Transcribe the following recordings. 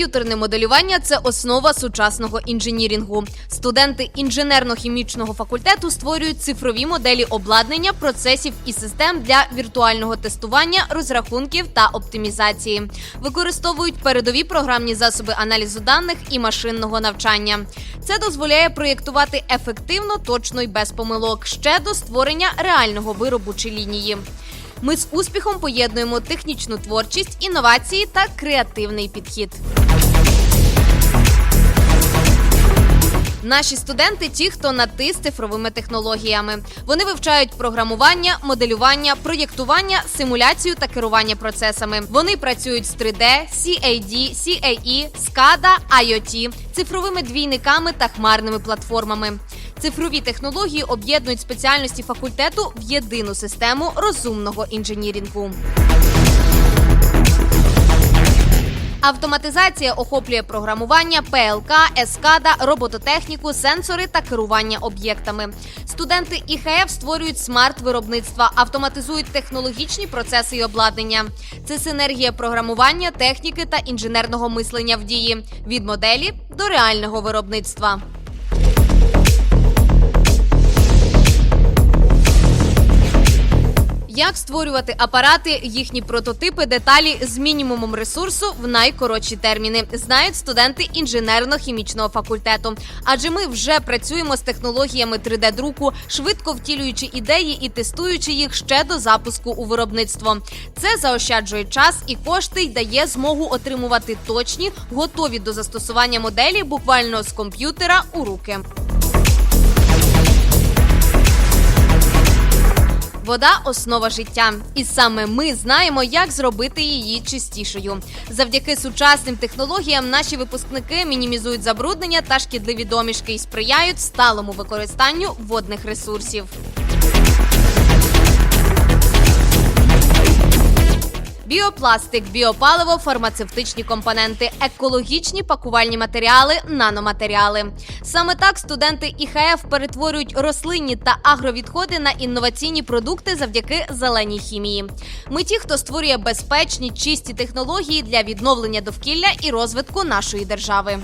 Комп'ютерне моделювання це основа сучасного інженірінгу. Студенти інженерно-хімічного факультету створюють цифрові моделі обладнання, процесів і систем для віртуального тестування, розрахунків та оптимізації. Використовують передові програмні засоби аналізу даних і машинного навчання. Це дозволяє проєктувати ефективно, точно і без помилок ще до створення реального виробу чи лінії. Ми з успіхом поєднуємо технічну творчість, інновації та креативний підхід. Наші студенти ті, хто на ти з цифровими технологіями. Вони вивчають програмування, моделювання, проєктування, симуляцію та керування процесами. Вони працюють з 3D, CAD, CAE, SCADA, IoT, цифровими двійниками та хмарними платформами. Цифрові технології об'єднують спеціальності факультету в єдину систему розумного інженірінгу. Автоматизація охоплює програмування, ПЛК, ескада, робототехніку, сенсори та керування об'єктами. Студенти ІХФ створюють смарт-виробництва, автоматизують технологічні процеси і обладнання. Це синергія програмування, техніки та інженерного мислення в дії від моделі до реального виробництва. Як створювати апарати, їхні прототипи, деталі з мінімумом ресурсу в найкоротші терміни знають студенти інженерно-хімічного факультету. Адже ми вже працюємо з технологіями 3D-друку, швидко втілюючи ідеї і тестуючи їх ще до запуску у виробництво. Це заощаджує час і кошти й дає змогу отримувати точні, готові до застосування моделі буквально з комп'ютера у руки. Вода основа життя, і саме ми знаємо, як зробити її чистішою. Завдяки сучасним технологіям наші випускники мінімізують забруднення та шкідливі домішки і сприяють сталому використанню водних ресурсів. Біопластик, біопаливо, фармацевтичні компоненти, екологічні пакувальні матеріали, наноматеріали. Саме так студенти ІХФ перетворюють рослинні та агровідходи на інноваційні продукти завдяки зеленій хімії. Ми ті, хто створює безпечні, чисті технології для відновлення довкілля і розвитку нашої держави.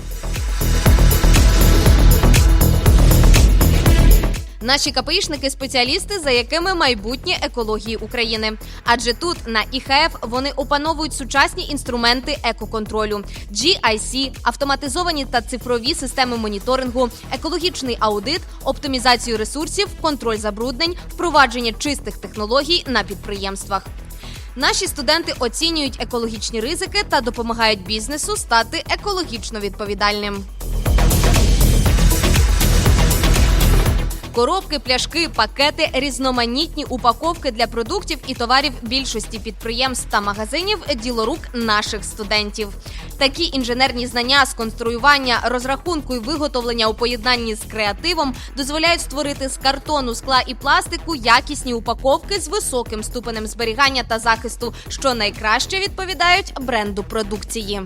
Наші КПІшники спеціалісти, за якими майбутнє екології України. Адже тут на ІХФ вони опановують сучасні інструменти екоконтролю, GIC, автоматизовані та цифрові системи моніторингу, екологічний аудит, оптимізацію ресурсів, контроль забруднень, впровадження чистих технологій на підприємствах. Наші студенти оцінюють екологічні ризики та допомагають бізнесу стати екологічно відповідальним. Коробки, пляшки, пакети, різноманітні упаковки для продуктів і товарів більшості підприємств та магазинів ділорук наших студентів. Такі інженерні знання з конструювання, розрахунку і виготовлення у поєднанні з креативом дозволяють створити з картону, скла і пластику якісні упаковки з високим ступенем зберігання та захисту, що найкраще відповідають бренду продукції.